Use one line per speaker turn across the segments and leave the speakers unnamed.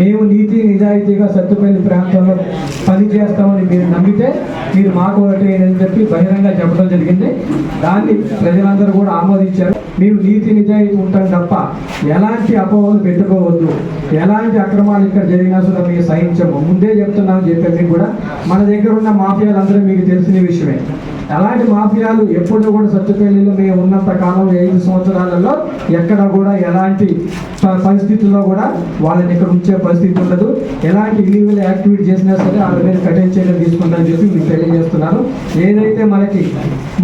మేము నీతి నిజాయితీగా సత్తుపల్లి ప్రాంతంలో పని చేస్తామని మీరు నమ్మితే మీరు మాకు అని చెప్పి బహిరంగ చెప్పడం జరిగింది. దాన్ని ప్రజలందరూ కూడా ఆమోదించారు. మీరు నీతి నిజాయితీ ఉంటాం తప్ప ఎలాంటి అపోహలు పెట్టుకోవద్దు. ఎలాంటి అక్రమాలు ఇక్కడ జరిగినా సరే మీకు సహించము. ముందే చెప్తున్నామని చెప్పేది కూడా మన దగ్గర ఉన్న మాఫియాలందరూ మీకు తెలిసిన విషయమే. అలాంటి మాఫియాలు ఎప్పుడు కూడా సత్తుపల్లిలో మేము ఉన్నంత కాలం ఐదు సంవత్సరాలలో ఎక్కడ కూడా ఎలాంటి పరిస్థితుల్లో కూడా వాళ్ళని ఇక్కడ ఉంచే పరిస్థితి ఉండదు. ఎలాంటి ఇల్లీగల్ యాక్టివిటీ చేసినా సరే వాళ్ళ మీద కఠిన చర్యలు తీసుకుంటారని చెప్పి మీకు తెలియజేస్తున్నాను. ఏదైతే మనకి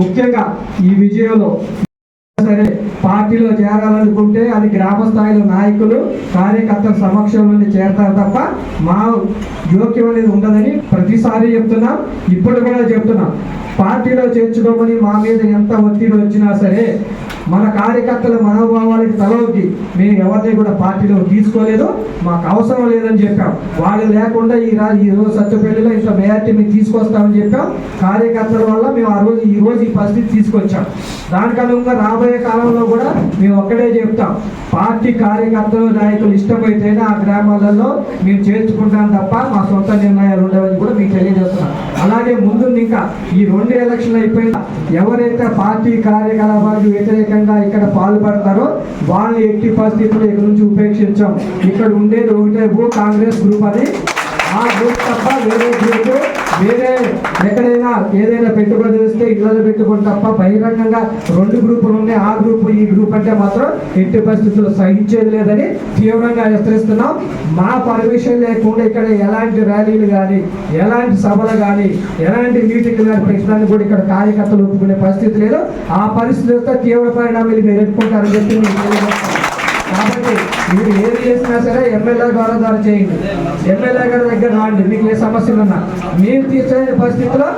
ముఖ్యంగా ఈ విజయంలో సరే పార్టీలో చేరాలనుకుంటే అది గ్రామ స్థాయిలో నాయకులు కార్యకర్తల సమక్షంలోనే చేరతారు తప్ప మా జోక్యం అనేది ఉండదని ప్రతిసారి చెప్తున్నాం ఇప్పుడు కూడా చెప్తున్నాం. పార్టీలో చేర్చుకోమని మా మీద ఎంత ఒత్తిడి వచ్చినా సరే మన కార్యకర్తల మనోభావాలకి తలవకి మేము ఎవరిని కూడా పార్టీలో తీసుకోలేదు మాకు అవసరం లేదని చెప్పాం. వాళ్ళు లేకుండా ఈ రా ఈ రోజు సత్యపల్లిలో ఇంత మేయార్టీ మేము తీసుకొస్తామని చెప్పాం. కార్యకర్తల వల్ల మేము ఆ రోజు ఈ రోజు ఈ పరిస్థితి తీసుకొచ్చాం. దానికనుగుణంగా రాబోయే కాలంలో కూడా మేము ఒక్కడే చెప్తాం. పార్టీ కార్యకర్తలు నాయకులు ఇష్టమైతేనే ఆ గ్రామాలలో మేము చేర్చుకుంటాం తప్ప మా సొంత నిర్ణయాలు ఉండవని కూడా మీకు తెలియజేస్తున్నాం. అలాగే ముందు ఇంకా ఈ రెండు ఎలక్షన్లు అయిపోయిన ఎవరైతే పార్టీ కార్యకలాపాలకు వ్యతిరేకంగా ఇక్కడ పాల్పడతారో వాళ్ళని ఎట్టి పరిస్థితుల్లో ఇక్కడ నుంచి ఉపేక్షించాం. ఇక్కడ ఉండేది ఒకటే గ్రూప్ కాంగ్రెస్ గ్రూప్ అది ఆ గ్రూప్ తప్ప వేరే గ్రూప్ వేరే ఎక్కడైనా ఏదైనా పెట్టుబడి చేస్తే ఇళ్ళలో పెట్టుకుని తప్ప బహిరంగంగా రెండు గ్రూపులు ఉన్నాయి. ఆ గ్రూప్ ఈ గ్రూప్ అంటే మాత్రం ఎట్టి పరిస్థితుల్లో సహించేది లేదని తీవ్రంగా హెచ్చరిస్తున్నాం. మా పర్మిషన్ లేకుండా ఇక్కడ ఎలాంటి ర్యాలీలు కానీ ఎలాంటి సభలు కానీ ఎలాంటి మీటింగ్లు కానీ పెట్టడానికి కూడా ఇక్కడ కార్యకర్తలు ఒప్పుకునే పరిస్థితి లేదు. ఆ పరిస్థితి వస్తే తీవ్ర పరిణామాలు మీరు ఎదుర్కొంటారని చెప్పి కాబట్టి మీరు ఏది చేసినా సరే ఎమ్మెల్యే గారు ద్వారా చేయండి. ఎమ్మెల్యే గారి దగ్గర రాండి మీకు ఏ సమస్యలున్నా. మీరు తీర్చలేని పరిస్థితిలో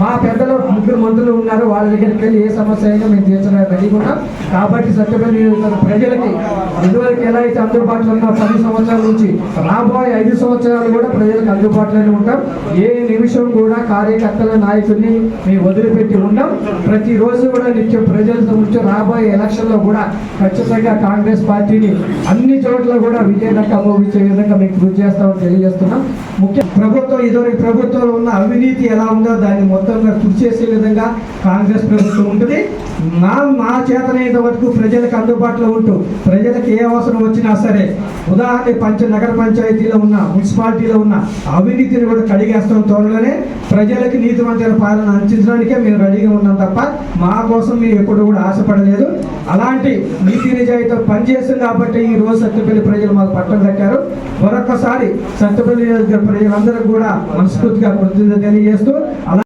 మా పెద్దలు ముగ్గురు మంత్రులు ఉన్నారు. వాళ్ళ దగ్గరికి వెళ్ళి ఏ సమస్య అయినా మేము తీర్చడానికి రెడీ ఉన్నాం. కాబట్టి సత్యపల్లి నియోజకవర్గ ప్రజలకి ఇదివరకు ఎలా అయితే అందుబాటులో ఉన్న పది సంవత్సరాల నుంచి రాబోయే ఐదు సంవత్సరాలు కూడా ప్రజలకు అందుబాటులోనే ఉంటాం. ఏ నిమిషం కూడా కార్యకర్తల నాయకుల్ని మేము వదిలిపెట్టి ఉన్నాం ప్రతిరోజు కూడా నిత్యం ప్రజలతో ఉంచు రాబోయే ఎలక్షన్లో కూడా ఖచ్చితంగా కాంగ్రెస్ పార్టీని అన్ని చోట్ల కూడా విజయనక్క అనుభవించే విధంగా మీకు కృషి చేస్తామని తెలియజేస్తున్నాం. ముఖ్య ప్రభుత్వం ఇదివరకు ప్రభుత్వంలో ఉన్న అవినీతి ఎలా ఉందో దాన్ని మొత్తంగా కృషి చేసే విధంగా కాంగ్రెస్ ప్రభుత్వం ఉంటుంది. నా మా చేతనైన వరకు ప్రజలకు అందుబాటులో ఉంటూ ప్రజలకు ఏ అవసరం వచ్చినా సరే ఉదాహరణ పంచ నగర పంచాయతీలో ఉన్న మున్సిపాలిటీలో ఉన్న అవినీతిని కూడా కడిగేస్తాం త్వరలోనే. ప్రజలకి నీతివంతమైన పాలన అందించడానికే మేము రెడీగా ఉన్నాం తప్ప మా కోసం మేము ఎప్పుడు కూడా ఆశపడలేదు. అలాంటి నీతి నిజాయితీతో పనిచేస్తుంది కాబట్టి ఈ రోజు సత్యపల్లి ప్రజలు మాకు పట్టం కట్టారు. మరొకసారి సత్యపల్లి ప్రజలందరూ కూడా మనస్ఫూర్తిగా కృతజ్ఞత తెలియజేస్తూ అలా